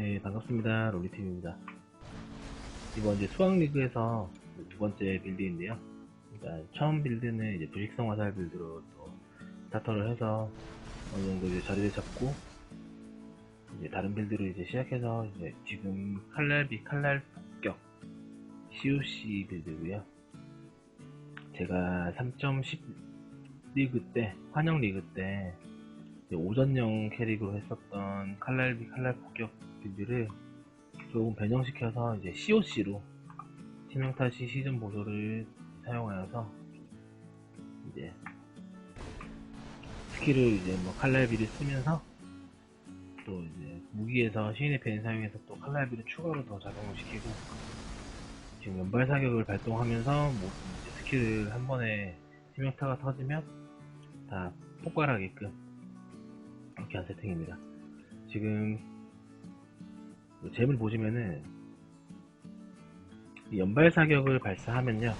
네, 반갑습니다. 롤리팀입니다. 이번 이제 수학리그에서 두 번째 빌드인데요. 일단 처음 빌드는 이제 부식성 화살 빌드로 또 스타터를 해서 어느 정도 이제 자리를 잡고 이제 다른 빌드로 이제 시작해서 이제 지금 칼날비 칼날 폭격 COC 빌드고요. 제가 3.10 리그 때 환영 리그 때 오전용 캐릭으로 했었던 칼날비 칼날 폭격 빌드를 조금 변형시켜서 이제 COC로 치명타시 시즌 보조를 사용하여서 이제 스킬을 이제 뭐 칼날비를 쓰면서 또 이제 무기에서 시인의 펜 사용해서 또 칼날비를 추가로 더 작용을 시키고 지금 연발 사격을 발동하면서 뭐 스킬을 한 번에 치명타가 터지면 다 폭발하게끔 이렇게 한 세팅입니다. 지금 뭐 잼을 보시면은 이 연발 사격을 발사하면요.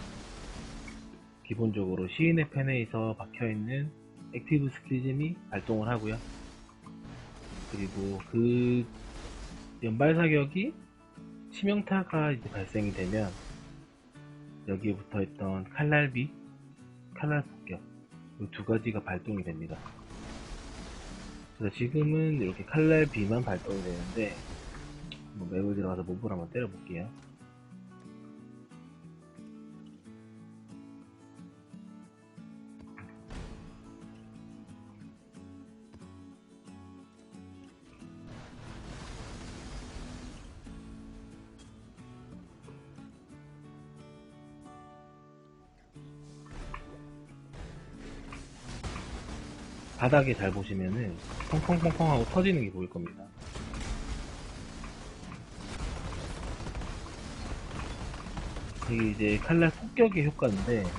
기본적으로 시인의 펜에서 박혀있는 액티브 스킬잼이 발동을 하고요. 그리고 그 연발 사격이 치명타가 이제 발생이 되면 여기에 붙어있던 칼날비 칼날 폭격 이 두 가지가 발동이 됩니다. 그래서 지금은 이렇게 칼날비만 발동이 되는데 뭐 맵을 들어가서 몹을 한번 때려볼게요. 바닥에 잘 보시면은 펑펑펑펑 하고 터지는 게 보일 겁니다. 이게 이제 칼날 폭격의 효과인데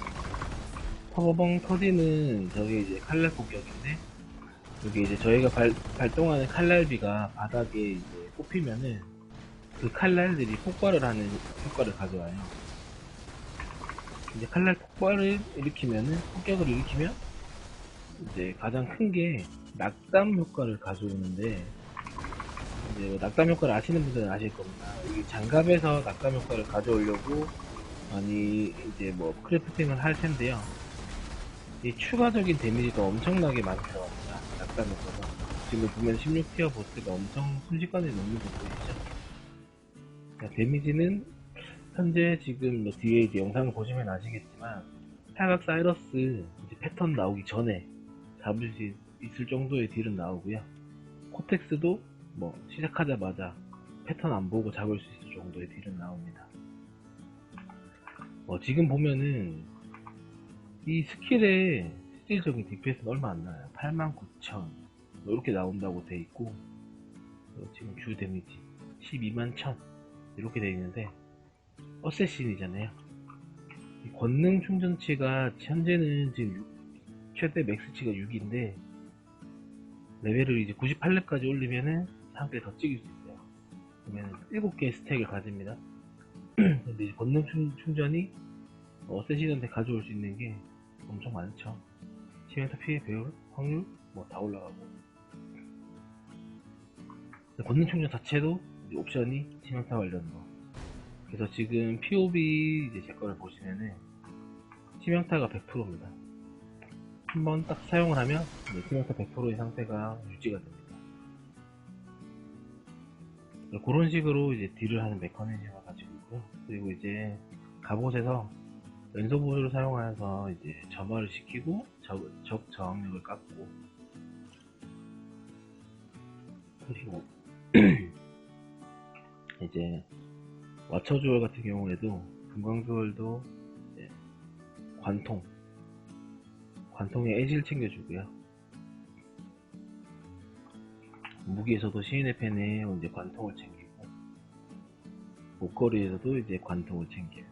퍼버벙 터지는 저게 이제 칼날 폭격인데 여기 이제 저희가 발, 발동하는 칼날비가 바닥에 이제 꼽히면은 그 칼날들이 폭발을 하는 효과를 가져와요. 이제 칼날 폭발을 일으키면은 폭격을 일으키면 이제 가장 큰 게 낙담 효과를 가져오는데 이제 뭐 낙담 효과를 아시는 분들은 아실 겁니다. 이게 장갑에서 낙담 효과를 가져오려고 많이 이제 뭐 크래프팅을 할 텐데요. 이 추가적인 데미지가 엄청나게 많이 들어갑니다. 효과가. 지금 보면 16티어 보스가 엄청 순식간에 거 보이시죠? 자, 데미지는 현재 지금 뭐 뒤에 이제 영상을 보시면 아시겠지만 사각 사이러스 패턴 나오기 전에 잡을 수 있을 정도의 딜은 나오고요. 코텍스도 뭐 시작하자마자 패턴 안 보고 잡을 수 있을 정도의 딜은 나옵니다. 어, 지금 보면은 이 스킬의 실질적인 DPS는 얼마 안 나요. 89,000 이렇게 나온다고 돼 있고 어, 지금 주 데미지 12만 1000 이렇게 돼 있는데 어쌔신이잖아요. 이 권능 충전치가 현재는 지금 6, 최대 맥스치가 6인데 레벨을 이제 98렙까지 올리면은 한개더 찍을 수 있어요. 그러면 7개의 스택을 가집니다. 근데 이제 권능 충, 충전이 어쌔신한테 가져올 수 있는 게 엄청 많죠. 치명타 피해 배울 확률 뭐 다 올라가고 권능 충전 자체도 옵션이 치명타 관련 거. 그래서 지금 POB 이제 제 거를 보시면은 치명타가 100%입니다. 한 번 딱 사용을 하면 치명타 100%의 상태가 유지가 됩니다. 그런 식으로 이제 딜을 하는 있고요. 그리고 이제 갑옷에서 연소 보조를 사용하여서 이제 점화를 시키고 적, 적 저항력을 깎고. 그리고 이제 와처주얼 같은 경우에도 금광주얼도 관통 관통에 애질 챙겨주고요. 무기에서도 시인의 펜에 이제 관통을 챙기고 목걸이에서도 이제 관통을 챙겨요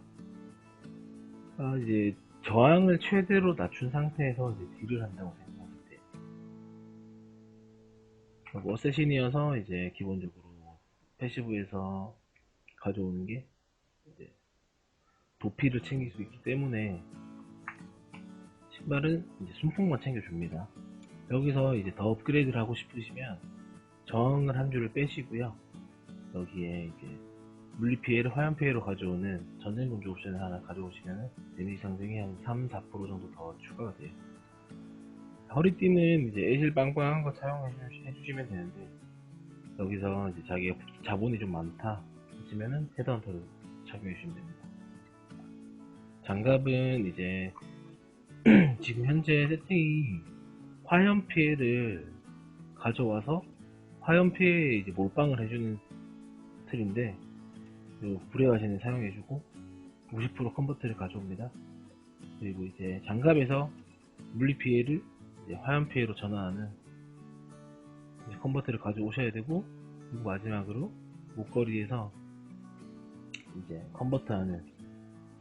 아, 이제 저항을 최대로 낮춘 상태에서 이제 딜을 한다고 생각하면 돼요. 그리고 어쌔신이어서 이제 기본적으로 패시브에서 가져오는 게 이제 도피를 챙길 수 있기 때문에 신발은 이제 순풍만 챙겨줍니다. 여기서 이제 더 업그레이드를 하고 싶으시면 저항을 한 줄을 빼시고요. 여기에 이제 물리 피해를 화염 피해로 가져오는 전쟁 금지 옵션을 하나 가져오시면 데미지 상승이 한 3, 4% 정도 더 추가가 돼요. 허리띠는 이제 애실 빵빵한 거 사용해 주- 해주시면 되는데 여기서 이제 자기가 자본이 좀 많다 하시면은 헤드헌터를 착용해 주시면 됩니다. 장갑은 이제 지금 현재 세팅이 화염 피해를 가져와서 화염 피해에 이제 몰빵을 해주는 틀인데 요 불에화신을 사용해주고 50% 컨버트를 가져옵니다. 그리고 이제 장갑에서 물리 피해를 화염 피해로 전환하는 이제 컨버트를 가져오셔야 되고 그리고 마지막으로 목걸이에서 이제 컨버트하는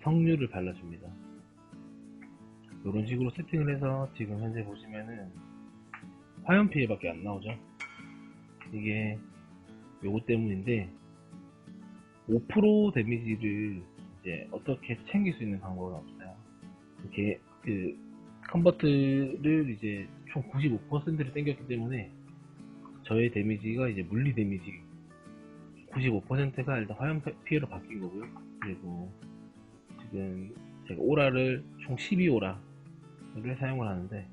석류를 발라줍니다. 이런 식으로 세팅을 해서 지금 현재 보시면은 화염 피해밖에 안 나오죠. 이게 요거 때문인데 5% 데미지를 이제 어떻게 챙길 수 있는 방법은 없어요. 이렇게 그 컨버트를 이제 총 95%를 땡겼기 때문에 저의 데미지가 이제 물리 데미지 95%가 일단 화염 피해로 바뀐 거고요. 그리고 지금 제가 오라를 총 12오라를 사용을 하는데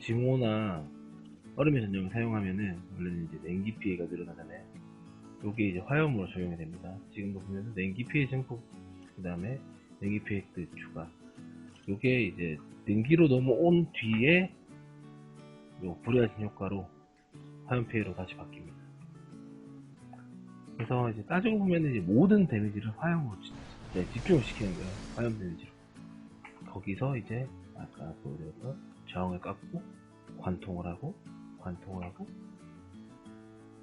징호나 얼음의 전형을 사용하면은 원래는 이제 냉기 피해가 늘어나잖아요. 요게 이제 화염으로 적용이 됩니다. 지금도 보면은 냉기 피해 증폭 그 다음에 냉기 피해 획득 추가 요게 이제 냉기로 넘어온 뒤에 요 불이하신 효과로 화염 피해로 다시 바뀝니다. 그래서 이제 따지고 보면 이제 모든 데미지를 화염으로 지- 이제 집중을 시키는 거예요. 화염 데미지로. 거기서 이제 아까 보여드렸던 저항을 깎고 관통을 하고 관통을 하고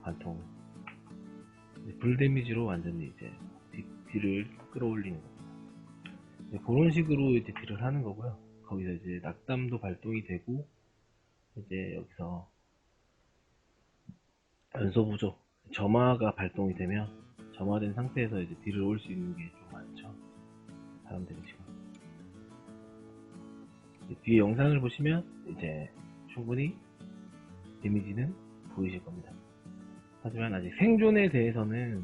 관통 이제 불 데미지로 완전히 이제 딜- 딜을 끌어올리는 겁니다. 그런 식으로 이제 딜을 하는 거고요. 거기서 이제 낙담도 발동이 되고 이제 여기서 연소 부족 점화가 발동이 되면 점화된 상태에서 이제 딜을 올 수 있는 게 좀 많죠. 사람들이 지금 뒤에 영상을 보시면 이제 충분히 데미지는 보이실 겁니다. 하지만 아직 생존에 대해서는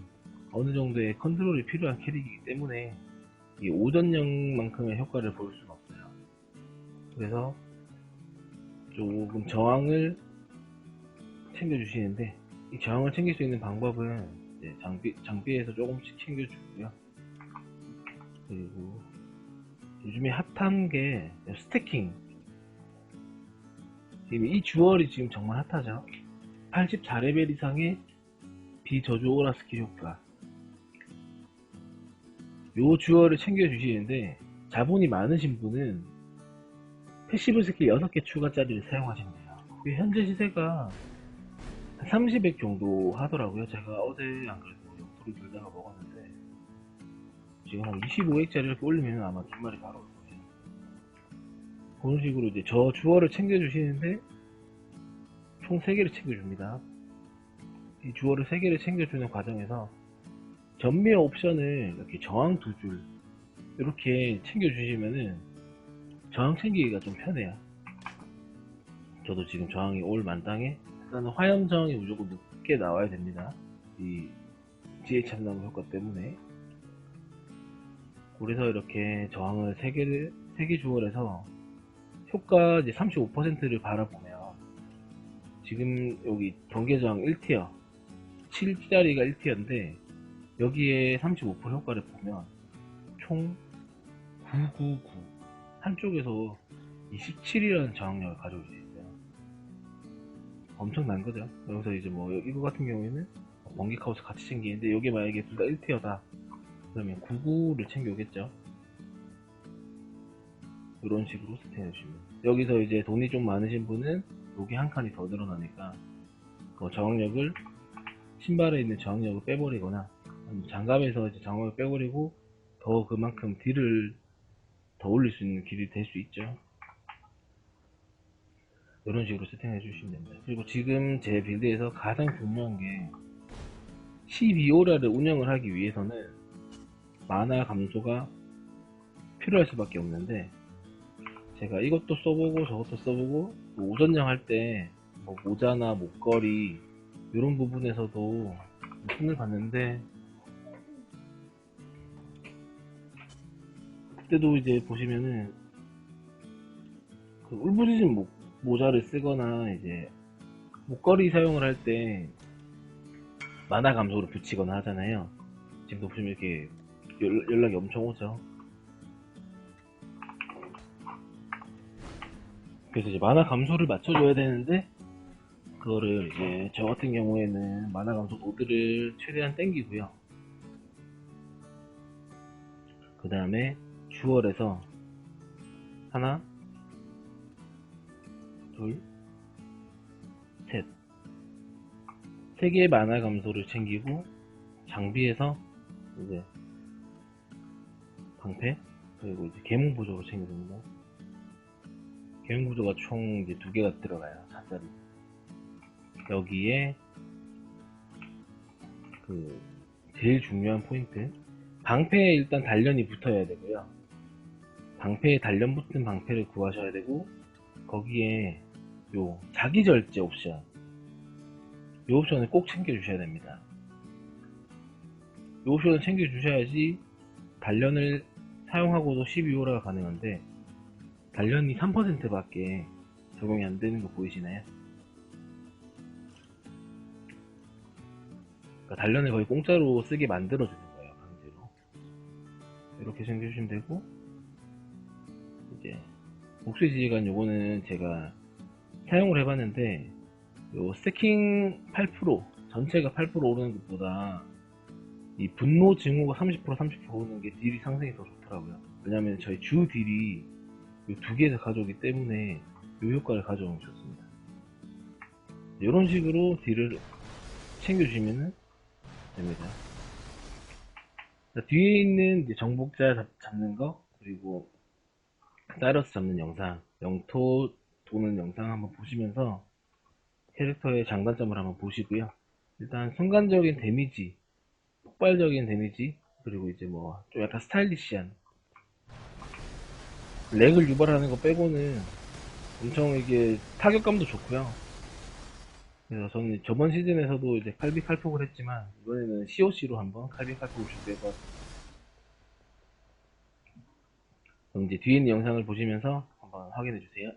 어느 정도의 컨트롤이 필요한 캐릭이기 때문에 이 오전형만큼의 효과를 볼 수는 없어요. 그래서 조금 저항을 챙겨주시는데 이 저항을 챙길 수 있는 방법은 장비, 장비에서 조금씩 챙겨주고요. 그리고 요즘에 핫한 게 스태킹 지금 이 주얼이 지금 정말 핫하죠 84레벨 이상의 비저주 오라 스킬 효과 요 주얼을 챙겨 주시는데 자본이 많으신 분은 패시브 스킬 6개 추가짜리를 사용하시면 돼요 그게 현재 시세가 한 30액 정도 하더라고요 제가 어제 안 그래도 옆으로 들다가 먹었는데 지금 한 25액짜리를 이렇게 올리면 아마 두 마리 바로 올 거예요. 그런 식으로 이제 저 주어를 챙겨주시는데 총 3개를 챙겨줍니다. 이 주어를 3개를 챙겨주는 과정에서 전미어 옵션을 이렇게 저항 두 줄 이렇게 챙겨주시면은 저항 챙기기가 좀 편해요. 저도 지금 저항이 올 만땅에 일단은 화염 저항이 무조건 높게 나와야 됩니다. 이 지혜 참나무 효과 때문에 그래서 이렇게 저항을 3개를, 3개 주얼해서 효과 이제 35%를 바라보면 지금 여기 경계 저항 1티어 7짜리가 1티어인데 여기에 35% 효과를 보면 총 999 한쪽에서 27이라는 저항력을 가져올 수 있어요. 엄청난 거죠. 여기서 이제 뭐 이거 같은 경우에는 번개 카우스 같이 챙기는데 여기 만약에 둘 다 1티어다. 그러면 99를 챙겨오겠죠. 이런 식으로 세팅해 주시면. 여기서 이제 돈이 좀 많으신 분은 여기 한 칸이 더 늘어나니까 그 저항력을 신발에 있는 저항력을 빼버리거나 장갑에서 저항력을 빼버리고 더 그만큼 딜을 더 올릴 수 있는 길이 될 수 있죠. 이런 식으로 세팅해 주시면 됩니다. 그리고 지금 제 빌드에서 가장 중요한 게 12오라를 운영을 하기 위해서는 만화 감소가 필요할 수밖에 없는데 제가 이것도 써보고 저것도 써보고 또 오전령 할때 뭐 모자나 목걸이 이런 부분에서도 손을 봤는데 그때도 이제 보시면은 그 울부짖은 모, 모자를 쓰거나 이제 목걸이 사용을 할 때 만화 감소를 붙이거나 하잖아요. 지금도 보시면 이렇게 연- 연락이 엄청 오죠. 그래서 이제 만화 감소를 맞춰줘야 되는데 그거를 이제 저 같은 경우에는 만화 감소 노드를 최대한 땡기고요. 그 다음에 주얼에서 하나, 둘, 셋. 세 개의 만화 감소를 챙기고 장비에서 이제 방패 그리고 이제 계몽 보조를 챙겨줍니다. 계몽 보조가 총 이제 두 개가 들어가요. 4짜리. 여기에 그 제일 중요한 포인트 방패에 일단 단련이 붙어야 되고요 방패에 단련 붙은 방패를 구하셔야 되고 거기에 요 자기 절제 옵션 이 옵션을 꼭 챙겨 주셔야 됩니다 이 옵션을 챙겨 주셔야지 단련을 사용하고도 12호라가 가능한데 단련이 3% 밖에 적용이 안 되는 거 보이시나요? 그러니까 단련을 거의 공짜로 쓰게 만들어주는 거예요, 강제로. 이렇게 챙겨주시면 되고, 이제, 목소리 지휘관 요거는 제가 사용을 해봤는데, 요 스태킹 8%, 전체가 8% 오르는 것보다, 이 분노 증오가 30% 30% 오르는 게 딜이 상승이 더 좋더라고요. 왜냐면 저희 주 딜이 요두 개에서 가져오기 때문에 요 효과를 가져오면 좋습니다. 이런 식으로 딜을 챙겨주시면은 됩니다. 자, 뒤에 있는 정복자 잡, 잡는 거 그리고 사이러스 잡는 영상 영토 도는 영상 한번 보시면서 캐릭터의 장단점을 한번 보시고요. 일단 순간적인 데미지, 폭발적인 데미지 그리고 이제 뭐 좀 약간 스타일리시한 렉을 유발하는 거 빼고는 엄청 이게 타격감도 좋고요. 그래서 저는 저번 시즌에서도 이제 칼비 칼폭을 했지만 이번에는 COC로 한번 칼비 칼폭을 준비해봤습니다. 그럼 이제 뒤에 있는 영상을 보시면서 한번 확인해 주세요.